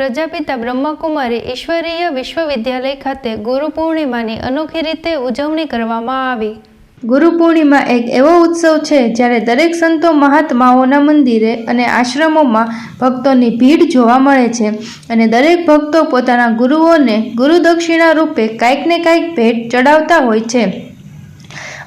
પ્રજાપિતા બ્રહ્મકુમારી ઈશ્વરીય વિશ્વવિદ્યાલય ખાતે ગુરુ પૂર્ણિમાની અનોખી રીતે ઉજવણી કરવામાં આવી. ગુરુ પૂર્ણિમા એક એવો ઉત્સવ છે જ્યારે દરેક સંતો મહાત્માઓના મંદિરે અને આશ્રમોમાં ભક્તોની ભીડ જોવા મળે છે અને દરેક ભક્તો પોતાના ગુરુઓને ગુરુદક્ષિણા રૂપે કાંઈક ને કાંઈક ભેટ ચડાવતા હોય છે.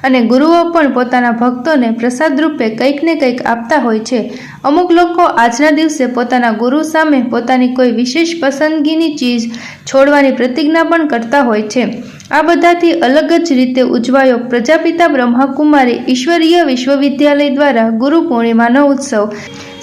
અને ગુરુઓ પણ પોતાના ભક્તોને પ્રસાદ રૂપે કંઈક ને કંઈક આપતા હોય છે. અમુક લોકો આજના દિવસે પોતાના ગુરુ સામે પોતાની કોઈ વિશેષ પસંદગીની ચીજ છોડવાની પ્રતિજ્ઞા પણ કરતા હોય છે. આ બધાથી અલગ જ રીતે ઉજવાયો પ્રજાપિતા બ્રહ્માકુમારી ઈશ્વરીય વિશ્વવિદ્યાલય દ્વારા ગુરુ પૂર્ણિમાનો ઉત્સવ.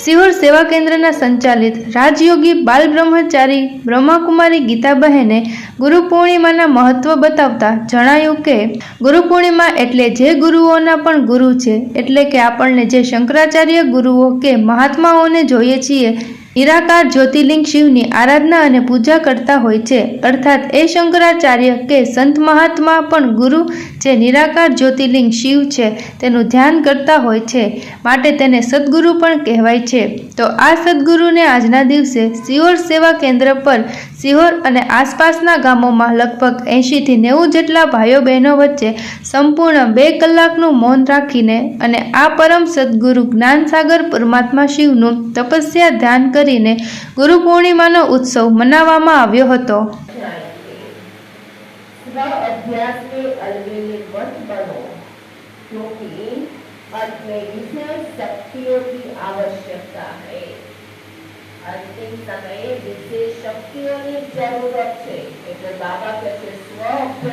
સિહોર સેવા કેન્દ્રના સંચાલિત રાજયોગી બાલ બ્રહ્મચારી બ્રહ્માકુમારી ગીતાબહેને ગુરુ પૂર્ણિમાના મહત્વ બતાવતા જણાયું કે, ગુરુ પૂર્ણિમા એટલે જે ગુરુઓના પણ ગુરુ છે, એટલે કે આપણને જે શંકરાચાર્ય ગુરુઓ કે મહાત્માઓને જોઈએ છીએ નિરાકાર જ્યોતિર્લિંગ શિવની આરાધના અને પૂજા કરતા હોય છે. અર્થાત એ શંકરાચાર્ય કે સંત મહાત્મા પણ ગુરુ જે નિરાકાર જ્યોતિર્લિંગ શિવ છે તેનું ધ્યાન કરતા હોય છે માટે તેને સદગુરુ પણ કહેવાય છે. તો આ સદગુરુને આજના દિવસે સિયોર સેવા કેન્દ્ર પર સિહોર અને આસપાસના ગામોમાં લગભગ એંશીથી નેવું જેટલા ભાઈઓ બહેનો વચ્ચે સંપૂર્ણ બે કલાકનું મૌન રાખીને અને આ પરમ સદગુરુ જ્ઞાનસાગર પરમાત્મા શિવનું તપસ્યા ધ્યાન કરીને ગુરુ પૂર્ણિમાનો ઉત્સવ મનાવવામાં આવ્યો હતો स्व अभ्यास में अलवेले मत बनो क्योंकि अंत में विशेष शक्तियों की आवश्यकता है અંતિમ સમયે વિશેષ શક્તિઓની જરૂરત છે એટલે બાબા કહે છે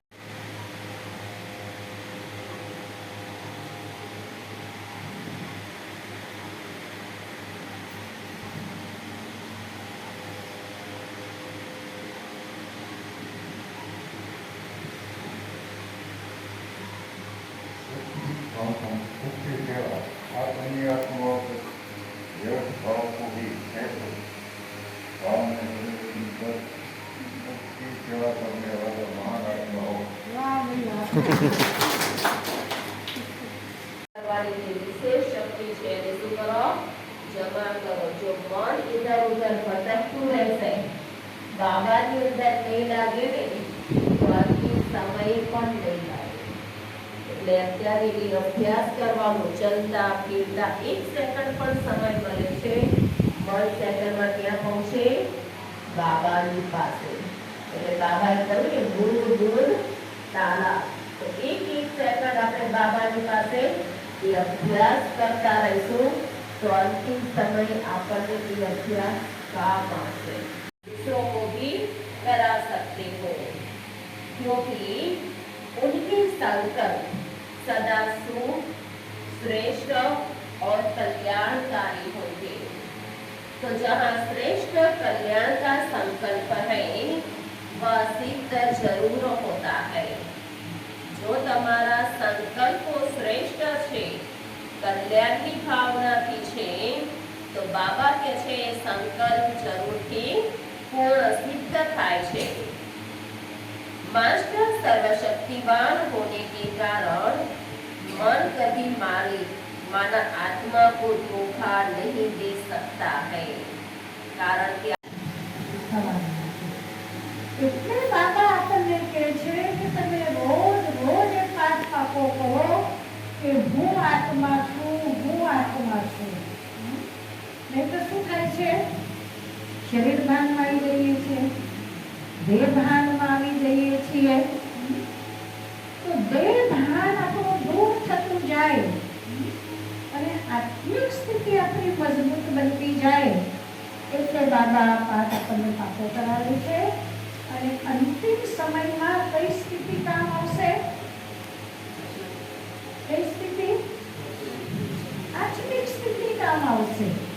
બાબાની અંદર એટલે અત્યારે એ અભ્યાસ કરવાનો, ચલતા, ફીરતા એક સેકન્ડ પણ સમય મળે છે. મન સેકન્ડમાં ક્યાં પહોંચે? બાબાની પાસે. એટલે બાબાએ કહ્યું ને ગુરુ દૂર તાલા તો એક એક સેકન્ડ આપણે બાબાની પાસે એ અભ્યાસ કરતા રહીશું તો અંતિમ સમય આપણને એ અભ્યાસ કામ આવશે दूसरों को भी करा सकते हो क्योंकि उनके संकल्प सदा सुख श्रेष्ठ और कल्याणकारी होंगे तो जहाँ श्रेष्ठ कल्याण का संकल्प है वह सिद्ध जरूर होता है જો તમારા સંકલ્પો શ્રેષ્ઠ છે કલ્યાણની ભાવનાથી છે તો બાબા કે છે એ સંકલ્પ જરૂરથી પૂર્ણ સિદ્ધ થાય છે मास्टर सर्वशक्तिवान होने के कारण मन कभी मालिक माना आत्मा को धोखा नहीं दे सकता है कारण कि એટલે બાબા થાય છે? શરીર ભાનમાં આવી જઈએ છીએ? દેહ ભાનમાં આવી જઈએ છીએ? તો દેહ ભાન આપણું દૂર થતું જાય. અને આત્મિક સ્થિતિ આપણી મજબૂત બનતી જાય. એટલે બાબા પાઠ આપણને પાકો કરાવે છે. અને અંતિમ સમયમાં કઈ સ્થિતિ કામ આવશે? કઈ સ્થિતિ? આત્મિક સ્થિતિ કામ આવશે.